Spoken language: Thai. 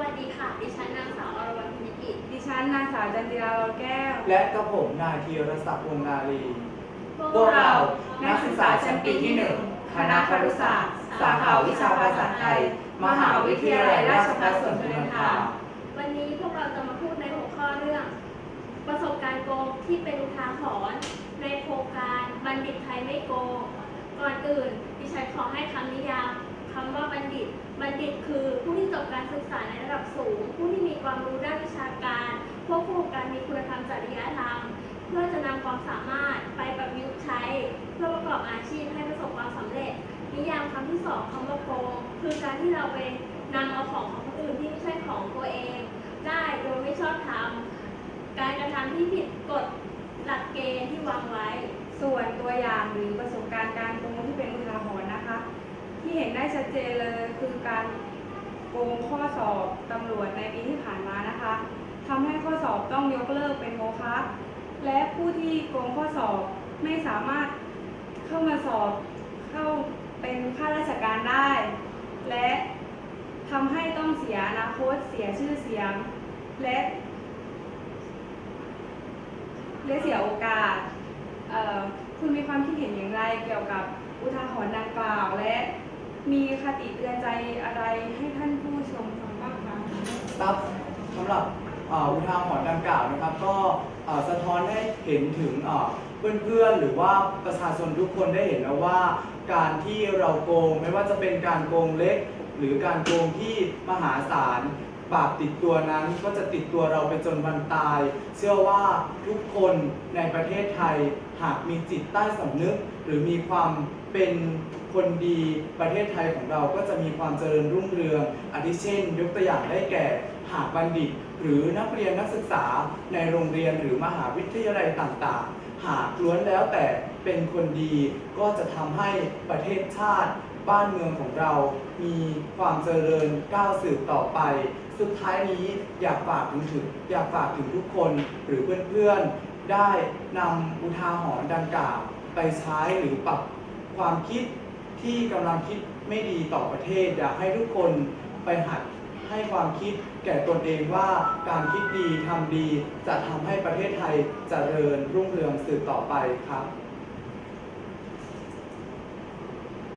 วัสดีค่ะ ดิฉันนางสาวอรวรรณพินิกิจดิฉันนางสาวจันจิราลอแก้ว และกระผมนายธีรศักดิ์วงศ์นาลี พวกพวกเราเรา นักศึกษาชั้นปีที่หนึ่งคณะครุศาสตร์ สาขาวิชาภาษาไทย มหาวิทยาลัยราชภัฏสวนสุนันทาวันนี้พวกเราจะมาพูดในหัวข้อเรื่อง ประสบการณ์โกงที่เป็นอุทาหรณ์ในโครงการบัณฑิตไทยไม่โกง ก่อนอื่น ดิฉันขอให้คำนิยามคำว่าบัณฑิต บัณฑิตคือผู้ที่จบ ความรู้ด้านวิชาการควบคู่กับการมีคุณธรรมจริยธรรม เพื่อจะนำความสามารถไปประยุกต์ใช้ เพื่อประกอบอาชีพให้ประสบความสำเร็จ นิยามคำที่สองคำว่าโกงคือการที่เราไปนำเอาของของคนอื่นที่ไม่ใช่ของตัวเอง ได้โดยไม่ชอบธรรมการกระทำที่ผิดกฎหลักเกณฑ์ที่วางไว้ ส่วนตัวอย่างหรือประสบการณ์การโกงที่เป็นอุทาหรณ์นะคะ ที่เห็นได้ชัดเจนเลยคือการ โกงข้อสอบตำรวจในปีที่ผ่านมานะคะทำให้ข้อสอบต้องยกเลิกเป็นโมฆะและผู้ที่โกงข้อสอบไม่สามารถเข้ามาสอบเข้าเป็นข้าราชการได้ และทำให้ต้องเสียอนาคตเสียชื่อเสียง และและเสียโอกาส คุณมีความคิดเห็นอย่างไรเกี่ยวกับอุทาหรณ์ดังกล่าว และ มีคติเตือนใจอะไรให้ท่านผู้ชมฟังบ้างคะครับสำหรับอ่ออุทาหรณ์ดังกล่าวนะครับ ก็อ่อสะท้อนให้เห็นถึงเอ่อเพื่อนๆหรือว่าประชาชนทุกคนได้เห็นแล้วว่า การที่เราโกงไม่ว่าจะเป็นการโกงเล็ก หรือการโกงที่มหาศาล บาปติดตัวนั้นก็จะติดตัวเราไปจนวันตาย เชื่อว่าทุกคนในประเทศไทยหากมีจิตใต้สำนึก หรือมีความเป็นคนดีประเทศไทยของเราก็จะมีความเจริญรุ่งเรืองอาทิเช่น ยกตัวอย่างได้แก่ หากบัณฑิต หรือนักเรียนนักศึกษาในโรงเรียนหรือมหาวิทยาลัยต่างๆ หากล้วนแล้วแต่เป็นคนดีก็จะทำให้ประเทศชาติ บ้านเมืองของเรา มีความเจริญก้าวสืบต่อไป สุดท้ายนี้อยากฝากถึงถึงอยากฝากถึงทุกคนหรือเพื่อนๆ ได้นำอุทาหรณ์ดังกล่าวไปใช้หรือปรับความคิดที่กำลังคิดไม่ดีต่อประเทศ อยากให้ทุกคนไปหัด ให้ความคิดแก่ตนเองว่าการคิดดีทำดี จะทำให้ประเทศไทยเจริญรุ่งเรืองสืบต่อไปครับ